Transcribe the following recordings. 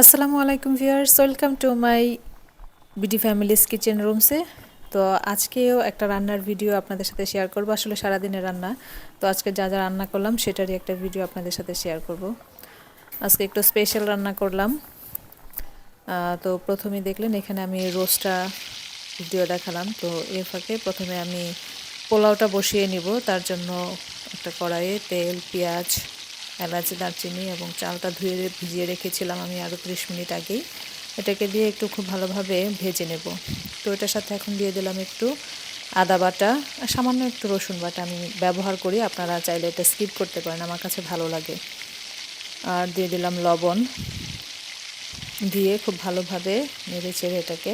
আসসালামু আলাইকুম viewers, welcome to my BD family's kitchen রুমসে। তো আজকেও একটা রান্নার ভিডিও আপনাদের সাথে শেয়ার করব। আসলে সারাদিনের রান্না। তো আজকে যা যা রান্না করলাম, সেটারই একটা ভিডিও আপনাদের সাথে শেয়ার করব। আজকে একটু স্পেশাল রান্না করলাম। তো প্রথমেই দেখলেন এখানে আমি রোস্টটা ভিডিও দেখালাম। তো এর ফাঁকে প্রথমে আমি পোলাওটা বসিয়ে নিব। তার জন্য একটা কড়াইয়ে তেল, পেঁয়াজ এলাচি, দারচিনি এবং চালটা ধুয়ে ভিজিয়ে রেখেছিলাম আমি আরও ত্রিশ মিনিট আগেই। এটাকে দিয়ে একটু খুব ভালোভাবে ভেজে নেব। তো এটার সাথে এখন দিয়ে দিলাম একটু আদা বাটা, সামান্য একটু রসুন বাটা আমি ব্যবহার করি। আপনারা চাইলে এটা স্কিপ করতে পারেন, আমার কাছে ভালো লাগে। আর দিয়ে দিলাম লবণ। দিয়ে খুব ভালোভাবে নেড়ে চেড়ে এটাকে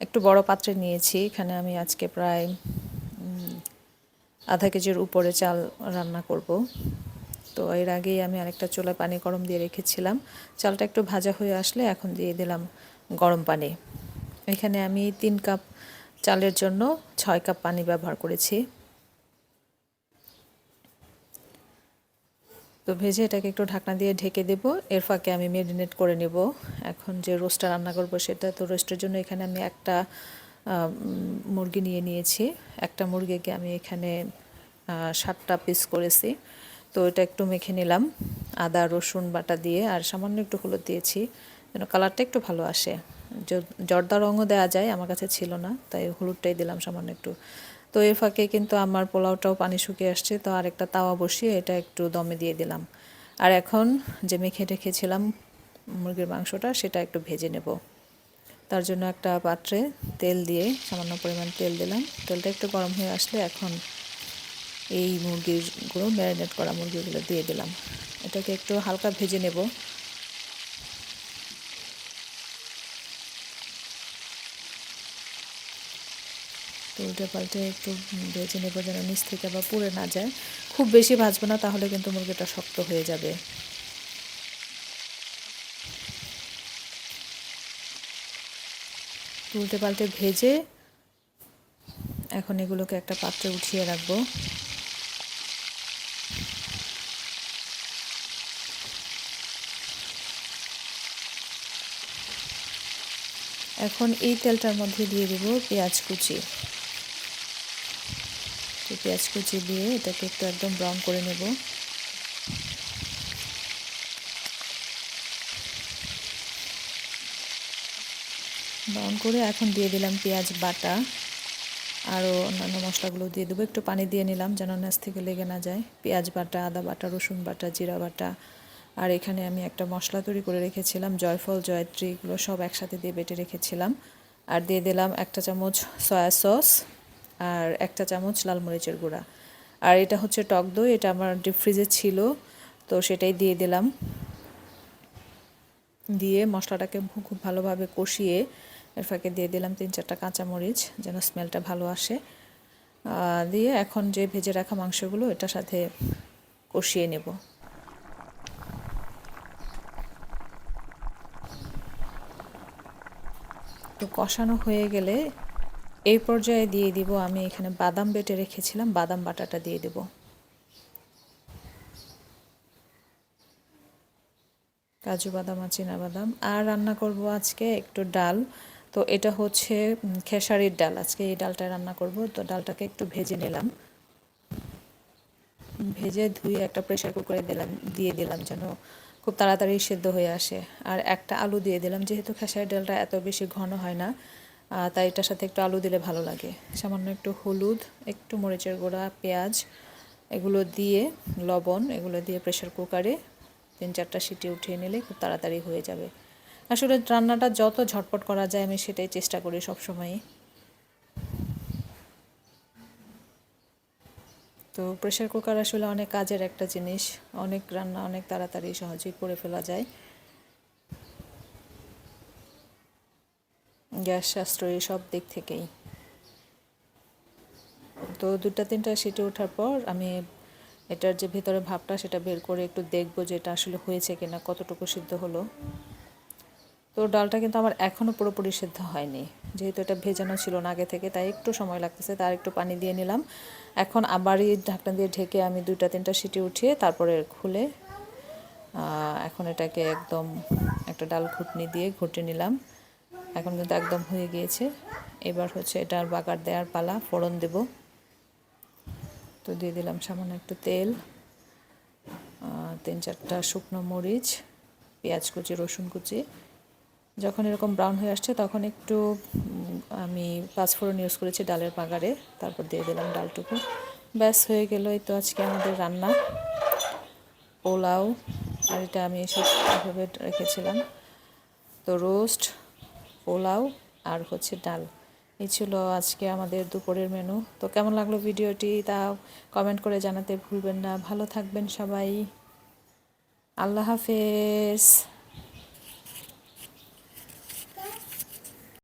একটু বড় পাত্রে নিয়েছি। এখানে আমি আজকে প্রায় আধা কেজির উপরে চাল রান্না করব। তো এর আগেই আমি আরেকটা চুলায় পানি গরম দিয়ে রেখেছিলাম। চালটা একটু ভাজা হয়ে আসলে এখন দিয়ে দিলাম গরম পানি। এখানে আমি তিন কাপ চালের জন্য ছয় কাপ পানি ব্যবহার করেছি। তো ভেজে এটাকে একটু ঢাকনা দিয়ে ঢেকে দেব। এর ফাঁকে আমি মেরিনেট করে নেব। এখন যে রোস্টটা রান্না করব সেটা তো রোস্টের জন্য এখানে আমি একটা মুরগি নিয়ে নিয়েছি। একটা মুরগিকে আমি এখানে সাতটা পিস করেছি। তো এটা একটু মেখে নিলাম। আদা, রসুন বাটা দিয়ে আর সামান্য একটু হলুদ দিয়েছি। যেন কালারটা একটু ভালো আসে। জর্দা রঙও দেওয়া যায়, আমার কাছে ছিল না, তাই হলুদটাই দিলাম সামান্য একটু। তো এর ফাঁকে কিন্তু আমার পোলাওটাও পানি শুকিয়ে আসছে, তো আর একটা তাওয়া বসিয়ে এটা একটু দমে দিয়ে দিলাম। আর এখন যে মেখে রেখেছিলাম মুরগির মাংসটা, সেটা একটু ভেজে নেব। তার জন্য একটা পাত্রে তেল দিয়ে সামান্য পরিমাণ তেল দিলাম। তেলটা একটু গরম হয়ে আসলে এখন এই মুরগিরগুলো ম্যারিনেট করা মুরগিগুলো দিয়ে দিলাম। এটাকে একটু হালকা ভেজে নেব। উল্টে পাল্টে একটু ভেজে নেব যেন নিচ থেকে আবার পুড়ে না যায়। খুব বেশি ভাজবো না, তাহলে কিন্তু মুরগিটা শক্ত হয়ে যাবে। উল্টে পাল্টে ভেজে এখন এগুলোকে একটা পাত্রে উঠিয়ে রাখব। এখন এই তেলটার মধ্যে দিয়ে দেব পেঁয়াজ কুচি। তো পেঁয়াজ কুচি দিয়ে এটাকে একটু একদম ব্রাউন করে নেব। ব্রাউন করে এখন দিয়ে দিলাম পেঁয়াজ বাটা। আরও অন্যান্য মশলাগুলো দিয়ে দেবো। একটু পানি দিয়ে নিলাম যেন নাচ থেকে লেগে না যায়। পেঁয়াজ বাটা, আদা বাটা, রসুন বাটা, জিরা বাটা আর এখানে আমি একটা মশলা তৈরি করে রেখেছিলাম, জয়ফল, জয়ত্রী, এগুলো সব একসাথে দিয়ে বেটে রেখেছিলাম। আর দিয়ে দিলাম একটা চামচ সয়া সস আর একটা চামচ লাল মরিচের গুঁড়া। আর এটা হচ্ছে টক দই, এটা আমার ডিপ ফ্রিজে ছিল, তো সেটাই দিয়ে দিলাম। দিয়ে মশলাটাকে খুব ভালোভাবে কষিয়ে এর ফাঁকে দিয়ে দিলাম তিন চারটা কাঁচামরিচ যেন স্মেলটা ভালো আসে। দিয়ে এখন যে ভেজে রাখা মাংসগুলো, এটার সাথে কষিয়ে নেব। তো কষানো হয়ে গেলে এই পর্যায়ে দিয়ে দিব, আমি এখানে বাদাম বেটে রেখেছিলাম, বাদাম বাটাটা দিয়ে দেব। কাজু বাদাম আর বাদাম। আর রান্না করব আজকে একটু ডাল। তো এটা হচ্ছে খেসারির ডাল। আজকে এই ডালটা রান্না করব। তো ডালটাকে একটু ভেজে নিলাম। ভেজে ধুয়ে একটা প্রেশার কুকারে দিলাম, দিয়ে দিলাম যেন খুব তাড়াতাড়ি সেদ্ধ হয়ে আসে। আর একটা আলু দিয়ে দিলাম, যেহেতু খেসারি ডালটা এত বেশি ঘন হয় না তাই এটার সাথে একটু আলু দিলে ভালো লাগে। সামান্য একটু হলুদ, একটু মরিচের গুঁড়া, পেঁয়াজ, এগুলো দিয়ে, লবণ, এগুলো দিয়ে প্রেশার কুকারে তিন চারটা সিটি উঠিয়ে নিলে খুব তাড়াতাড়ি হয়ে যাবে। আসলে রান্নাটা যত ঝটপট করা যায় আমি সেটাই চেষ্টা করি সবসময়ই। তো প্রেশার কুকার আসলে অনেক কাজের একটা জিনিস। অনেক রান্না অনেক তাড়াতাড়ি সহজেই করে ফেলা যায়। গ্যাস, সাশ্রয়ী সব দিক থেকেই। তো দুটা তিনটা সিটে ওঠার পর আমি এটার যে ভেতরে ভাবটা সেটা বের করে একটু দেখব যে এটা আসলে হয়েছে কিনা, কতটুকু সিদ্ধ হলো। তো ডালটা কিন্তু আমার এখনও পুরোপুরি সিদ্ধ হয়নি। যেহেতু এটা ভেজানো ছিল না আগে থেকে, তাই একটু সময় লাগতেছে, তার একটু পানি দিয়ে নিলাম। এখন আবারই ঢাকনা দিয়ে ঢেকে আমি দুইটা, তিনটা সিটি উঠিয়ে তারপরে খুলে এখন এটাকে একদম একটা ডাল ঘুটনি দিয়ে ঘুটে নিলাম। এখন কিন্তু একদম হয়ে গিয়েছে। এবার হচ্ছে এটার বাগার দেওয়ার পালা, ফোড়ন দেব। তো দিয়ে দিলাম সামান্য একটু তেল তিন চারটা শুকনো মরিচ, পেঁয়াজ কুচি, রসুন কুচি। যখন এরকম ব্রাউন হয়ে আসছে, তখন একটু আমি পাঁচফোড়ন ইউজ করেছি ডালের পাগারে তারপর দিয়ে দিলাম ডালটুকু। ব্যাস, হয়ে গেল এই তো আজকে আমাদের রান্না। পোলাও, আর এটা আমি সব এভাবে রেখেছিলাম। তো রোস্ট পোলাও, আর হচ্ছে ডাল। এই ছিল আজকে আমাদের দুপুরের মেনু তো কেমন লাগল ভিডিওটি? তা কমেন্ট করে জানাতে ভুলবেন না। ভালো থাকবেন সবাই। আল্লাহ হাফেজ।